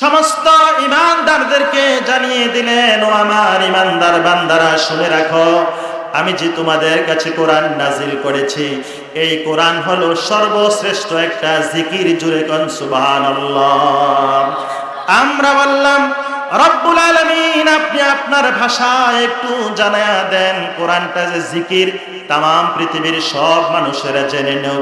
সমস্ত ইমানদারদেরকে জানিয়ে দিলেন, ও আমার ইমানদার বান্দারা, শুনে রাখো, আমি যে তোমাদের কাছে কোরআন নাজিল করেছি, এই কোরআন হলো সর্বশ্রেষ্ঠ একটা জিকির জুড়ে কন, সুবহানাল্লাহ। আমরা বললাম, রব্বুল আলামিন, আপনি আপনার ভাষা একটু জানায়া দেন, কোরআনটা যে জিকির তাম পৃথিবীর সব মানুষেরা জেনে নেও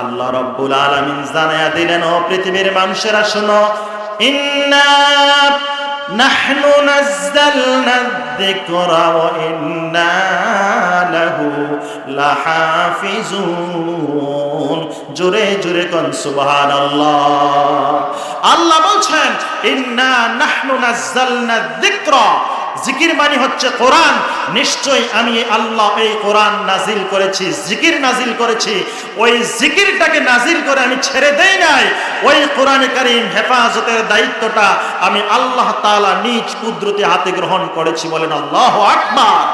আল্লাহ রব্বুল আলামিন জানায়া দিলেন, ও পৃথিবীর মানুষেরা, শোনো নাহনু নাজ্জালনা যিকরা ওয়া ইন্না লাহু লাহাফিজুন। জোরে জোরে কোন, সুবহানাল্লাহ। আল্লাহ বলছেন, ইন্না নাহনু নাজ্জালনা যিকরা। জিকির মানে হচ্ছে কোরআন। নিশ্চয়ই আমি আল্লাহ এই কোরআন নাজিল করেছি, জিকির নাজিল করেছি। ওই জিকিরটাকে নাজিল করে আমি ছেড়ে দেই নাই। ওই কোরআনে কারিম হেফাজতের দায়িত্বটা আমি আল্লাহ তাআলা নিজ কুদরতি হাতে গ্রহণ করেছি বলেন আল্লাহ আকবার।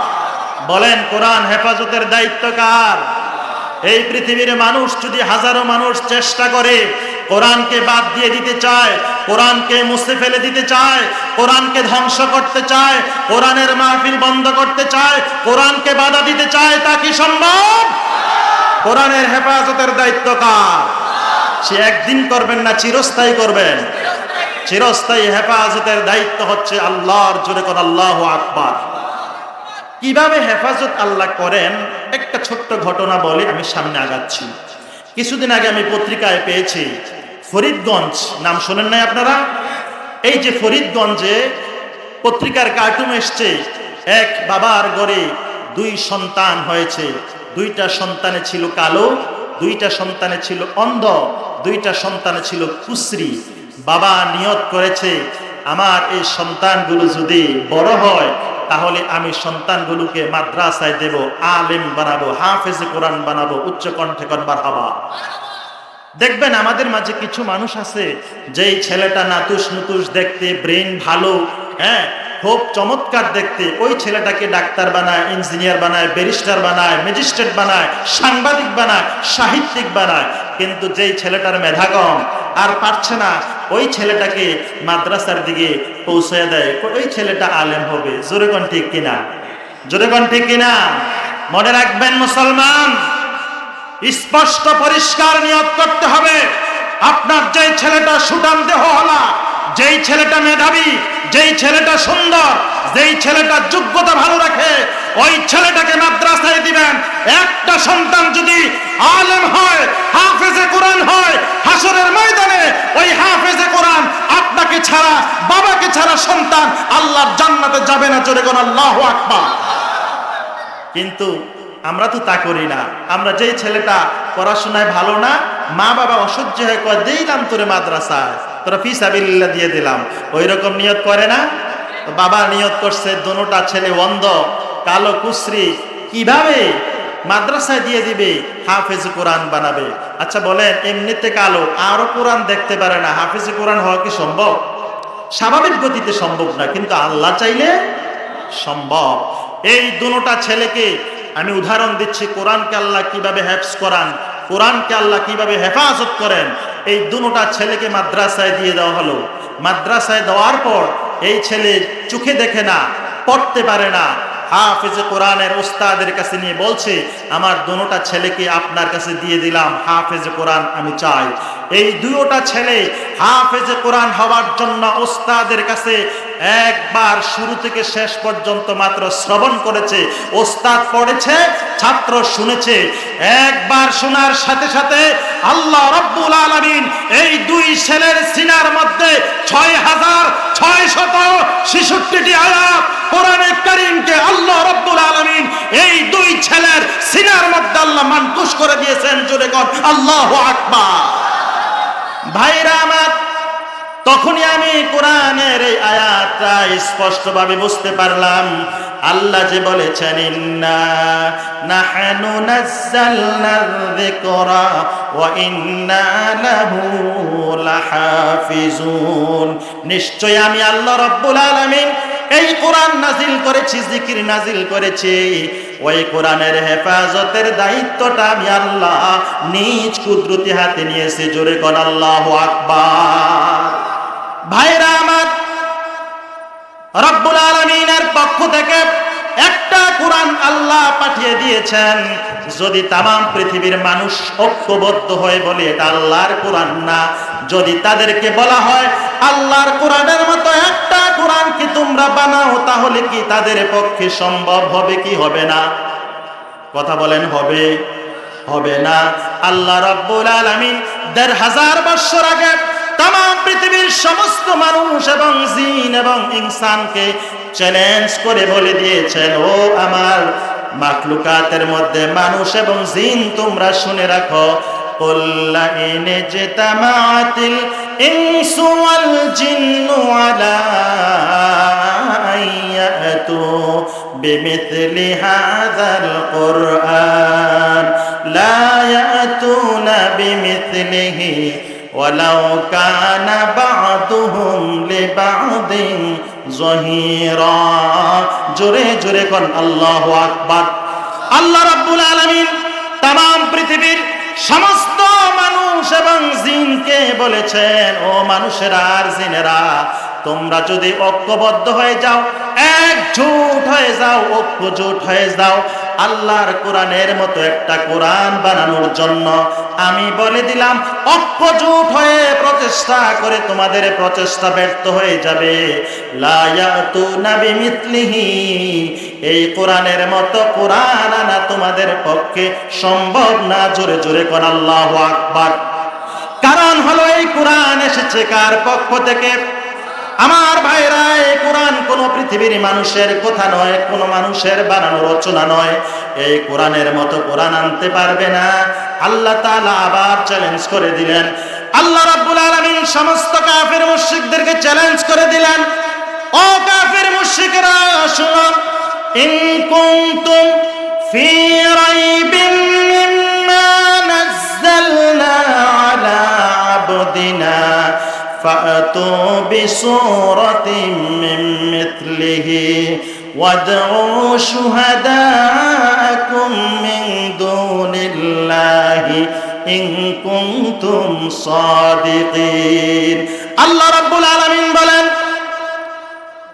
বলেন কোরআন হেফাজতের দায়িত্ব কার? এই পৃথিবীর মানুষ যদি হাজারো মানুষ চেষ্টা করে কোরআনকে বাদ দিয়ে দিতে চায়, কোরআনকে মুছে ফেলে দিতে চায়, কোরআনকে ধ্বংস করতে চায়, কোরআনের মাহফিল বন্ধ করতে চায়, কোরআনকে বাধা দিতে চায়, তা কি সম্ভব? কোরআনের হেফাজতের দায়িত্ব কার? সে একদিন করবেন না, চিরস্থায়ী করবেন। চিরস্থায়ী হেফাজতের দায়িত্ব হচ্ছে আল্লাহর জোরে কোন আল্লাহ আকবার। কীভাবে হেফাজত আল্লাহ করেন? একটা ছোট্ট ঘটনা বলে আমি সামনে আগাচ্ছি। কিছুদিন আগে আমি পত্রিকায় পেয়েছি, ফরিদগঞ্জ, নাম শোনেন নাই আপনারা? এই যে ফরিদগঞ্জে পত্রিকার কার্টুন এসছে, এক বাবার ঘরে দুই সন্তান হয়েছে। দুইটা সন্তানে ছিল কালো, দুইটা সন্তানে ছিল অন্ধ, দুইটা সন্তানে ছিল কুসরি বাবা নিয়ত করেছে, আমার এই সন্তানগুলো যদি বড় হয় তাহলে আমি সন্তানগুলোকে মাদ্রাসায় দেব, আলেম বানাবো, হাফেজ কোরআন বানাবো, উচ্চ কণ্ঠে করবার হবা। দেখবেন আমাদের মাঝে কিছু মানুষ আছে, যেই ছেলেটা নাতুস নুতুস দেখতে, ব্রেন ভালো হ্যাঁ খুব চমৎকার দেখতে। ওই ছেলেটাকে ডাক্তার বানায়, ইঞ্জিনিয়ার বানায়, ব্যারিস্টার বানায়, ম্যাজিস্ট্রেট বানায়, সাংবাদিক বানায়, সাহিত্যিক বানায়। কিন্তু যেই ছেলেটার মেধা কম, আর পারছে না, ওই ছেলেটাকে মাদ্রাসার দিকে পৌঁছে দেয়। ওই ছেলেটা আলেম হবে। জোরে কোন ঠিক কিনা? জোরে কোন ঠিক কিনা? মনে রাখবেন মুসলমান, স্পষ্ট পরিষ্কার নিয়োগ করতে হবে। আপনার যে ছেলেটা সুটান দেহওয়ালা যেই ছেলেটা মেধাবী, যেই ছেলেটা সুন্দর, যেই ছেলেটা যোগ্যতা ভালো রাখে, ওই ছেলেটাকে মাদ্রাসায় দিবেন। একটা সন্তান যদি আলেম হয়, হাফেজে কোরআন হয় হাসরের ময়দানে, ওই হাফেজে কোরআন আপনাকে ছাড়া, বাবাকে ছাড়া সন্তান আল্লাহর জান্নাতে যাবে না, জোরে কোন আল্লাহ আকবার। কিন্তু আমরা তো তা করি না। আমরা যেই ছেলেটা পড়াশোনায় ভালো না মা বাবা অসহ্য হয়ে কয় দিলাম তোরে মাদ্রাসায়। তোরা ফিস আবিল্লা দিয়ে দিলাম। ওই রকম নিয়ত করে না? বাবা নিয়ত করছে, দোনোটা ছেলে অন্ধ, কালো কুশ্রি, কীভাবে? মাদ্রাসায় দিয়ে দিবে, হাফেজ কোরআন বানাবে। আচ্ছা বলেন, এমনিতে কালো, আরও কোরআন দেখতে পারে না। হাফেজ কোরআন হওয়া কি সম্ভব? স্বাভাবিক গতিতে সম্ভব না, কিন্তু আল্লাহ চাইলে সম্ভব। এই দুটা ছেলেকে আমি উদাহরণ দিচ্ছি, কোরআনকে আল্লাহ কীভাবে হেফস করান? কোরআনকে আল্লাহ কীভাবে হেফাজত করেন? এই দুটা ছেলেকে মাদ্রাসায় দিয়ে দেওয়া হলো। মাদ্রাসায় দেওয়ার পর এই ছেলে চোখে দেখে না, পড়তে পারে না। হাফিজ কোরআনের ওস্তাদের কাছে নিয়ে বলছে, আমার দুটা ছেলেকে আপনার কাছে দিয়ে দিলাম, হাফেজ কোরআন আমি চাই। এই দুটা ছেলে হাফেজ কোরআন হওয়ার জন্য ওস্তাদের কাছে একবার শুরু থেকে শেষ পর্যন্ত মাত্র শ্রবণ করেছে, ওস্তাদ পড়েছে, ছাত্র শুনেছে। একবার শোনার সাথে সাথে আল্লাহ রব্বুল আলমিন এই দুই ছেলের সিনার মধ্যে ছয় হাজার ছয় শত ছেষট্টিটি আয়াত কোরআনে করিমকে আল্লাহ রব্বুল আলমিন এই দুই ছেলের সিনার মধ্যে আল্লাহ মানকুশ করে দিয়েছেন, জোরে কর আল্লাহ আকবার। ভাইরা আমার তখনই আমি কোরআনের এই আয়াতটা স্পষ্টভাবে বুঝতে পারলাম। আল্লাহ যে বলেছেন, ইন্না নিশ্চয় আমি আল্লাহ রাব্বুল আলামিন এই কোরআন নাজিল করেছি জিকির নাজিল করেছি। ওই কোরআনের হেফাজতের দায়িত্বটা আমি আল্লাহ নিজ কুদরতি হাতে নিয়েছি। জোরে কর আল্লাহ আকবার। ভাইরা আমার, রব্বুল আলমিনের পক্ষ থেকে একটা কোরআন আল্লাহ পাঠিয়ে দিয়েছেন। যদি তাম পৃথিবীর মানুষ ঐক্যবদ্ধ হয়ে বলে এটা আল্লাহর কোরআন না, যদি তাদেরকে বলা হয় আল্লাহর কোরআনের মতো একটা কোরআন কি তোমরা বানাও, তাহলে কি তাদের পক্ষে সম্ভব হবে কি হবে না? কথা বলেন, হবে হবে না। আল্লাহ রব্বুল আলামিন দেড় হাজার বৎসর আগে তাম পৃথিবীর সমস্ত মানুষ এবং জিন এবং ইনসানকে চ্যালেঞ্জ করে বলে দিয়েছেন, ও আমার মাকলুকাতের মধ্যে মানুষ এবং জিন তোমরা শুনে রাখো। কল্লাইনে জেতামাতিল ইনসু ওয়াল জিন্নু আলা আইয়াতু বিমিথলি হাযাল কুরআন লা ইয়াতুনা বিমিথলিহি ولو كان بعضهم لبعض ظهيرا জোরে জোরে কোন আল্লাহু আকবার আল্লাহ রাব্বুল আলামিন তাম পৃথিবীর সমস্ত মানুষ এবং জিনকে বলেছেন ও মানুষেরা আর জিনেরা তোমরা যদি ঐক্যবদ্ধ হয়ে যাও, একজোট হয়ে যাও, ঐক্যজোট হয়ে যাও, আল্লাহর কোরআনের মতো একটা কোরআন বানানোর জন্য আমি বলে দিলাম, ঐক্যজোট হয়ে প্রচেষ্টা করে তোমাদের প্রচেষ্টা ব্যর্থ হয়ে যাবে। এই কোরআনের মতো কোরআন আনা তোমাদের পক্ষে সম্ভব না, জোরে জোরে কোন আল্লাহ আকবার। কারণ হলো এই কোরআন এসেছে কার পক্ষ থেকে? আমার ভাইরা, এই কোরআন কোন পৃথিবীর মানুষের কথা নয়, কোন মানুষের বানানো রচনা নয়। এই কোরআনের মতো কোরআন আনতে পারবে না। আল্লাহ তাআলা আবার চ্যালেঞ্জ করে দিলেন। আল্লাহ রাব্বুল আলামিন সমস্ত কাফের মুশরিকদেরকে চ্যালেঞ্জ করে দিলেন। ও কাফের মুশরিকরা শুনো ইন কুনতুম ফি রাইবিন فأتوا بسورة من مثله وادعوا شهداءكم من دون الله إن كنتم صادقين الله رب العالمين বলেন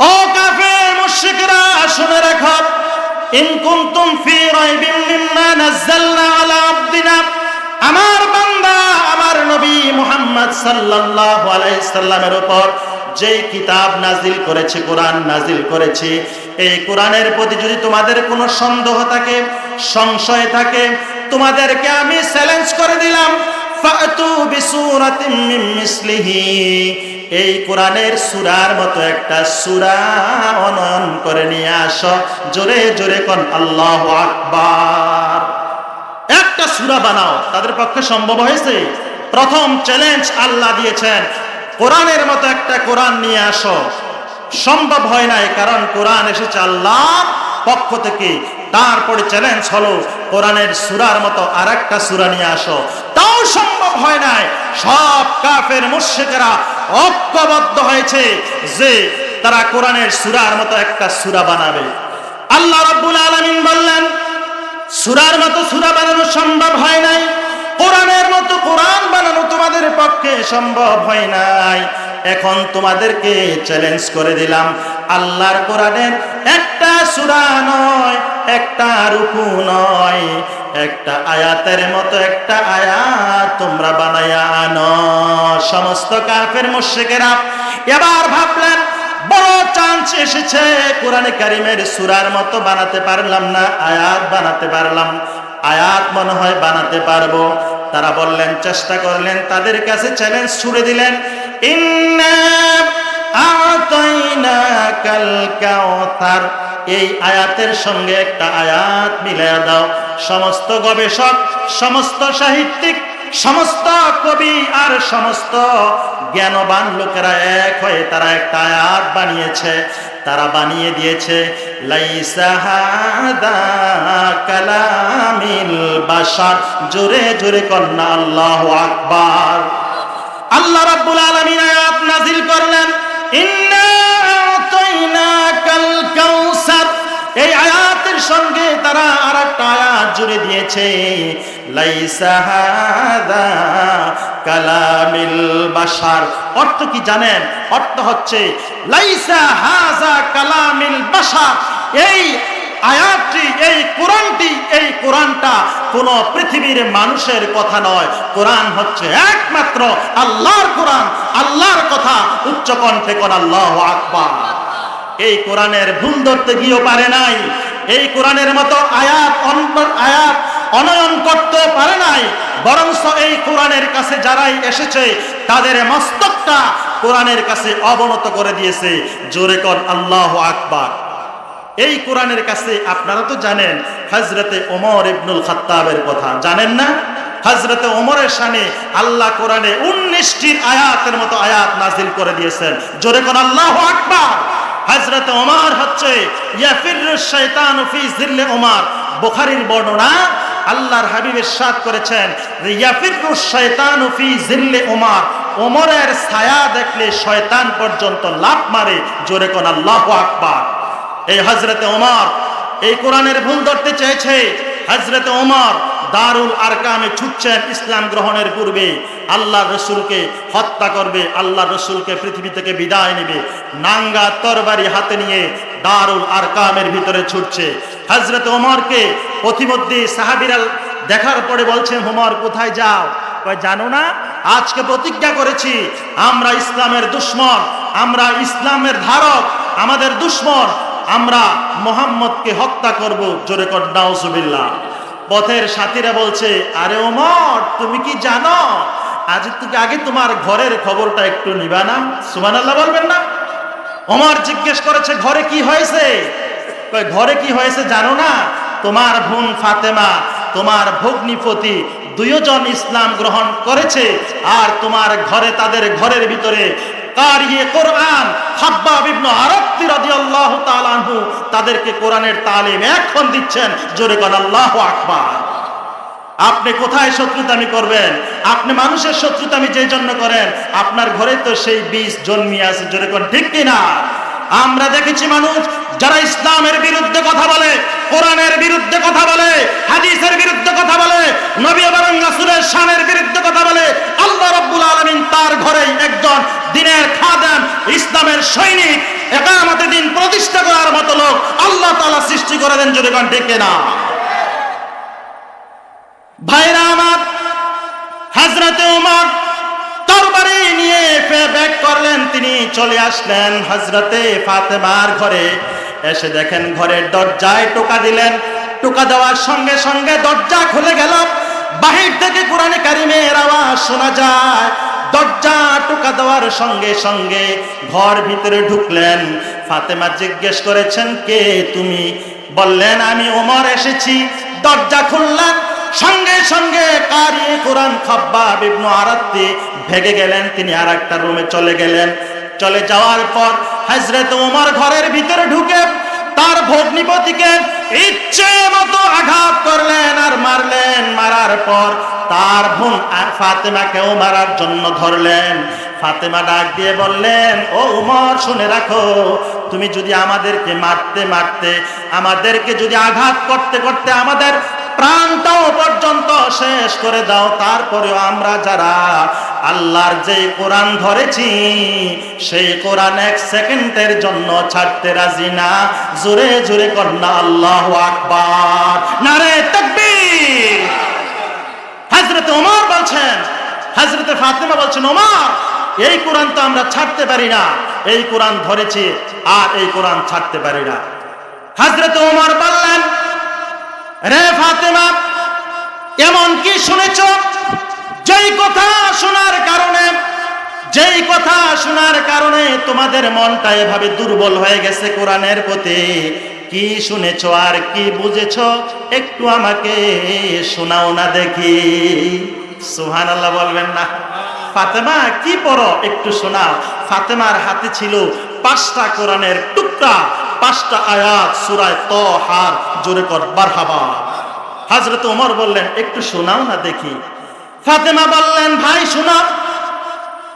ও কাফের মুশরিকরা শুনে রাখো ইন কুনতুম ফি রাইবিন মিম্মা নাযালনা সাল্লামের উপর যেই কিতাব নাজিল করেছে, কোরআন নাজিল করেছে, এই কোরআনের প্রতি যদি তোমাদের কোনো সন্দেহ থাকে, সংশয় থাকে, তোমাদেরকে আমি চ্যালেঞ্জ করে দিলাম এই কোরআনের সুরার মতো একটা সুরা অনয়ন করে নিয়ে আসো, জোরে জোরে কোন আল্লাহু আকবার। একটা সুরা বানাও, তাদের পক্ষে সম্ভব হয়েছে? প্রথম চ্যালেঞ্জ আল্লাহ দিয়েছেন। কোরআনের মতো একটা কোরআন নিয়ে আসো। সম্ভব হয় নাই, কারণ কোরআন এসেছে আল্লাহ পক্ষ থেকে। তারপরে চ্যালেঞ্জ হলো কোরআনের সুরার মতো আর একটা সুরা নিয়ে আসো। তাও সম্ভব হয় নাই। সব কাফের মুর্শিকেরা ঐক্যবদ্ধ হয়েছে যে তারা কোরআনের সুরার মতো একটা সুরা বানাবে। আল্লাহ রাব্বুল আলামিন বললেন, সুরার মতো সুরা বানানো সম্ভব হয় নাই। কোরআনের মতো কোরআন বানানো তোমাদের পক্ষে সম্ভব হয় নাই। এখন তোমাদেরকে চ্যালেঞ্জ করে দিলাম। আল্লাহর কোরআনের একটা সুরা নয়, একটা রুকু নয়, একটা আয়াতের মতো একটা আয়াত তোমরা বানায়া আনো। সমস্ত কাফের মুশরিকেরা এবার ভাবলেন, বড় চান্স এসেছে, কোরআনে কারিমের সুরার মতো বানাতে পারলাম না, আয়াত বানাতে পারলাম। আয়াত মনে হয় বানাতে পারব। তারা বললেন, চেষ্টা করলেন, তাদের কাছে চ্যালেঞ্জ ছুড়ে দিলেন। এই আয়াতের সঙ্গে একটা আয়াত মিলিয়ে দাও। সমস্ত গবেষক, সমস্ত সাহিত্যিক সমস্ত কবি আর সমস্ত জ্ঞানবান লোকেরা এক হয়ে তারা একটা আয়াত বানিয়েছে। তারা বানিয়ে দিয়েছে কালামিল বাশার। জোরে জোরে কন্যা, আল্লাহ আকবার। আল্লাহ রাব্বুল আলামিন আয়াত নাজিল করলেন, ইন্না সঙ্গে তারা আর একটা আয়াত জুড়ে দিয়েছে। লাইসা হাদা কালামিল বাশার। অর্থ কি জানেন? অর্থ হচ্ছে, লাইসা হাজা কালামিল বাশার। এই আয়াতটি, এই কোরআনটি, এই কোরআনটা কোন পৃথিবীর মানুষের কথা নয়। কোরআন হচ্ছে একমাত্র আল্লাহর কোরআন। আল্লাহর কথা উচ্চ কণ্ঠে কোন আল্লাহ আকবার। এই কোরআনের ভুল ধরতে গিয়েও পারে নাই। এই কোরআনের মতো আয়াত অন্য আয়াত অনয়ন করতে পারে নাই। বরংস এই কোরআনের কাছে যারাই এসেছে, তাদের মস্তকটা কোরআনের কাছে অবনত করে দিয়েছে। জোরে কর আল্লাহ আকবার। এই কোরআনের কাছে আপনারা তো জানেন হজরতে ওমর ইবনুল খাত্তাবের কথা। জানেন না? হজরতে ওমরের সামনে আল্লাহ কোরআনে উনিশটির আয়াতের মতো আয়াত নাজিল করে দিয়েছেন। জোরে কোন, আল্লাহ আকবার। হজরতে ওমর হচ্ছে ওমর। বুখারীর বর্ণনা আল্লাহর হাবিবের সাথ করেছেন ওমর। ওমরের ছায়া দেখলে শয়তান পর্যন্ত লাভ মারে, জোরে কোন আল্লাহ আকবার। এই হজরতে ওমর, এই কোরআনের ভুল ধরতে চেয়েছে হজরতে ওমর দারুল আরকামে ছুটছেন ইসলাম গ্রহণের পূর্বে। আল্লাহ রসুলকে হত্যা করবে, আল্লাহ রসুলকে পৃথিবী থেকে বিদায় নেবে। নাঙ্গা তরবারি হাতে নিয়ে দারুল আরকামের ভিতরে ছুটছে। হজরত ওমরকে প্রতিমধ্যে সাহাবিরাল দেখার পরে বলছেন হোমর কোথায় যাও? জানো না, আজকে প্রতিজ্ঞা করেছি, আমরা ইসলামের দুশ্মন, আমরা ইসলামের ধারক, আমাদের দুশ্মন, আমরা মোহাম্মদকে হত্যা করব। জোরে কর পথের সাথীরা বলছে, আরে ওমর, তুমি কি জানো? আজ থেকে আগে তোমার ঘরের খবরটা একটু নিবা না। সুমান আল্লাহ বলবেন না। ওমর জিজ্ঞেস করেছে, ঘরে কি হয়েছে? ঘরে কি হয়েছে জানো না? তোমার বোন ফাতেমা, তোমার ভগ্নিপতি দুইজন ইসলাম গ্রহণ করেছে, আর তোমার ঘরে তাদের ঘরের ভিতরে কারিয়ে কোরআন হাব্বাব ইবনু আরাত্তি রাদিয়াল্লাহু তাআলা আনহু তাদেরকে কোরআনের তালিম এখন দিচ্ছেন। জোরে কর আল্লাহু আকবার। আপনি কোথায় শত্রুতামি করবেন? আপনি মানুষের শত্রুতামি যেই জন্য করেন, আপনার ঘরে তো সেই বীজ জন্মিয়ে আছে। জোরে কর ঠিক কিনা? আমরা দেখেছি মানুষ যারা ইসলামের বিরুদ্ধে কথা বলে, কোরআনের বিরুদ্ধে কথা বলে, হাদিসের বিরুদ্ধে কথা বলে, নবী এবং রাসূলের বিরুদ্ধে কথা বলে, আল্লাহ রাব্বুল আলামিন তার ঘরেই একজন দিনের খাদেম, ইসলামের সৈনিক, একামতে দিন প্রতিষ্ঠা করার মতো লোক আল্লাহ তাআলা সৃষ্টি করে দেন যদি কোন ঠিক কিনা। ভাইরা আমার হাজরতে উমর ব্যাক করলেন, তিনি চলে আসলেন হজরতে ফাতেমার ঘরে। এসে দেখেন ঘরের দরজায় টোকা দিলেন। টোকা দেওয়ার সঙ্গে সঙ্গে দরজা খুলে গেল। বাহির থেকে কোরআনে কারিমের আওয়াজ শোনা যায়। দরজা টোকা দেওয়ার সঙ্গে সঙ্গে ঘর ভিতরে ঢুকলেন। ফাতেমা জিজ্ঞেস করেছেন, কে তুমি? বললেন, আমি ওমর এসেছি। দরজা খুললেন। সঙ্গে সঙ্গে কারি কোরআন খাব্বাব ইবনু আরাত্তি ভেগে গেলেন, তিনি আর একটা রুমে চলে গেলেন। চলে যাওয়ার পর হজরত ওমর ঘরের ভিতরে ঢুকে তার ভগ্নিপতিকে ইচ্ছে মতো আঘাত করলেন আর মারলেন। মারার পর তার বোন ফাতেমাকেও মারার জন্য ধরলেন। ফাতেমা ডাক দিয়ে বললেন, ও উমর, শুনে রাখো, তুমি যদি আমাদেরকে মারতে মারতে, আমাদেরকে যদি আঘাত করতে করতে আমাদের প্রাণটাও পর্যন্ত শেষ করে দাও। তারপরেও আমরা যারা আল্লাহর যে কোরআন ধরেছি, সেই কোরআন এক সেকেন্ডের জন্য ছাড়তে রাজি না। জোরে জোরে কন্যা আল্লাহ আকবার। নারে তাকবীর। হযরত ওমর বলছেন, হযরত ফাতেমা বলছেন, ওমর, এই কোরআন তো আমরা ছাড়তে পারি না। এই কোরআন ধরেছি, আর এই কোরআন ছাড়তে পারি না। হযরত ওমর বললেন রে ফাতেমা, এমন কি শুনেছ? যেই কথা শোনার কারণে, যেই কথা শোনার কারণে তোমাদের মনটা এভাবে দুর্বল হয়ে গেছে কোরআনের প্রতি। কি শুনেছ আর কি বুঝেছ? একটু আমাকে শোনাও না দেখি। সুহান আল্লাহ বলবেন না। ফাতেমা, কি পড়ো? একটু শোনাও। ফাতেমার হাতে ছিল পাঁচটা কোরআনের টুকরা, পাঁচটা আয়াত সুরায় ত হার জোরে কর বারহাবা হাজরত ওমর বললেন, একটু শোনাও না দেখি। ফাতেমা বললেন, ভাই শোনাও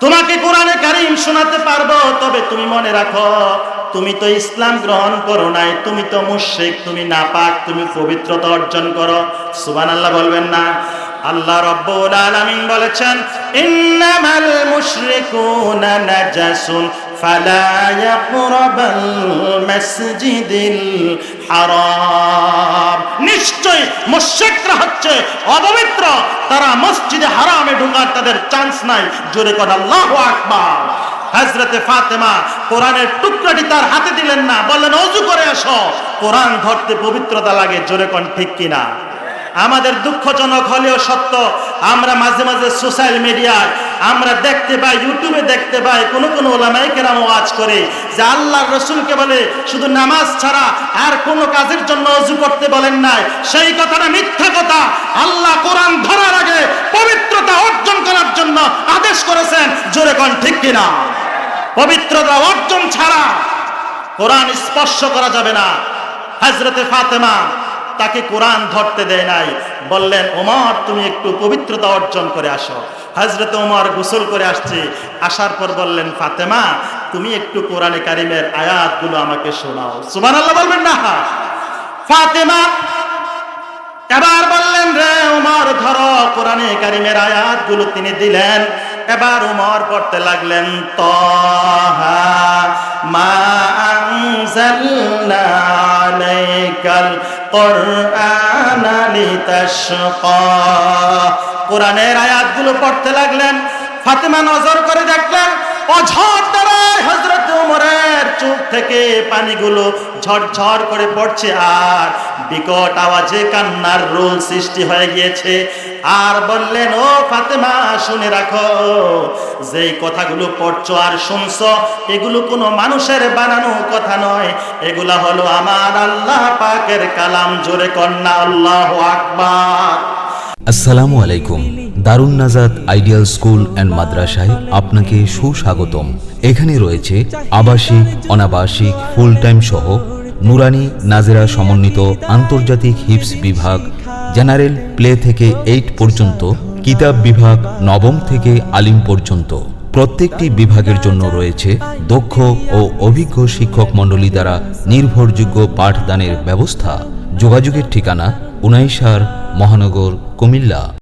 তোমাকে কোরআনে কারিম শোনাতে পারব, তবে তুমি মনে রাখো, তুমি তো ইসলাম গ্রহণ করো নাই, তুমি তো মুশরিক, তুমি নাপাক, তুমি পবিত্রতা অর্জন করো। সুবহানাল্লাহ বলবেন না। আল্লাহ রব্বুল আলামিন বলেছেন, ইন্নামাল মুশরিকুনা নাজাসুন, ফালা ইয়াকরাবাল মাসজিদিল হারাম। নিশ্চয় মুশরিকরা হচ্ছে অপবিত্র, তারা মসজিদে হারামে ঢোকার তাদের চান্স নাই। জোরে কর, আল্লাহু আকবার। হজরতে ফাতেমা কোরআনের টুকরাটি তার হাতে দিলেন না, বললেন অজু করে আসো কোরআন ধরতে পবিত্রতা লাগে, জোরে কোন ঠিক কিনা? আমাদের দুঃখজনক হলেও সত্য, আমরা মাঝে মাঝে সোশ্যাল মিডিয়ায় আমরা দেখতে পাই ইউটিউবে দেখতে পাই, কোন কোন ওলামাই কেরাম ওয়াজ করে যে আল্লাহ রসুলকে বলে, শুধু নামাজ ছাড়া আর কোনো কাজের জন্য অজু করতে বলেন নাই। সেই কথাটা মিথ্যা কথা। আল্লাহ কোরআন ধরার আগে পবিত্রতা অর্জন করার জন্য আদেশ করেছেন। জোরে কোন, ঠিক কিনা? পবিত্রতা অর্জন ছাড়া কোরআন স্পর্শ করা যাবে না। হজরতে ফাতেমা তাকে কোরআন ধরতে দেয় নাই। বললেন, ওমর, তুমি একটু পবিত্রতা অর্জন করে আসো। হজরত ওমর গোসল করে আসছে। আসার পর বললেন, ফাতেমা, তুমি একটু কোরআনে কারিমের আয়াতগুলো আমাকে শোনাও। সুবান আল্লাহ বলবেন না? ফাতেমা এবার বললেন, রে উমর ধরো কোরআনে কারিমের আয়াতগুলো তিনি দিলেন। এবার উমর পড়তে লাগলেন, তহা মা আনজালনা আলাইকাল কোরআনা লিতাশকা কোরআনের আয়াতগুলো পড়তে লাগলেন ফাতেমা নজর করে দেখলেন অঝর হজরত উমরের চোখ থেকে পানিগুলো ঝরঝর করে পড়ছে আর বিকট আওয়াজে কান্নার রোল সৃষ্টি হয়ে গিয়েছে। আর বললেন, ও ফাতেমা, শুনে রাখো, যেই কথাগুলো পড়ছো আর শুনছো, এগুলো কোনো মানুষের বানানো কথা নয়। এগুলা হলো আমার আল্লাহ পাকের কালাম, জোরে কন্যা, আল্লাহ আকবার। আসসালামু আলাইকুম। দারুণ নাজাদ আইডিয়াল স্কুল অ্যান্ড মাদ্রাসায় আপনাকে সুস্বাগতম। এখানে রয়েছে আবাসিক, অনাবাসিক ফুল টাইম সহ নুরানি নাজেরা সমন্বিত আন্তর্জাতিক হিপস বিভাগ, জেনারেল প্লে থেকে এইট পর্যন্ত, কিতাব বিভাগ নবম থেকে আলিম পর্যন্ত। প্রত্যেকটি বিভাগের জন্য রয়েছে দক্ষ ও অভিজ্ঞ শিক্ষক মণ্ডলী দ্বারা নির্ভরযোগ্য পাঠদানের ব্যবস্থা। যোগাযোগের ঠিকানা উনাইশার মহানগর কুমিল্লা।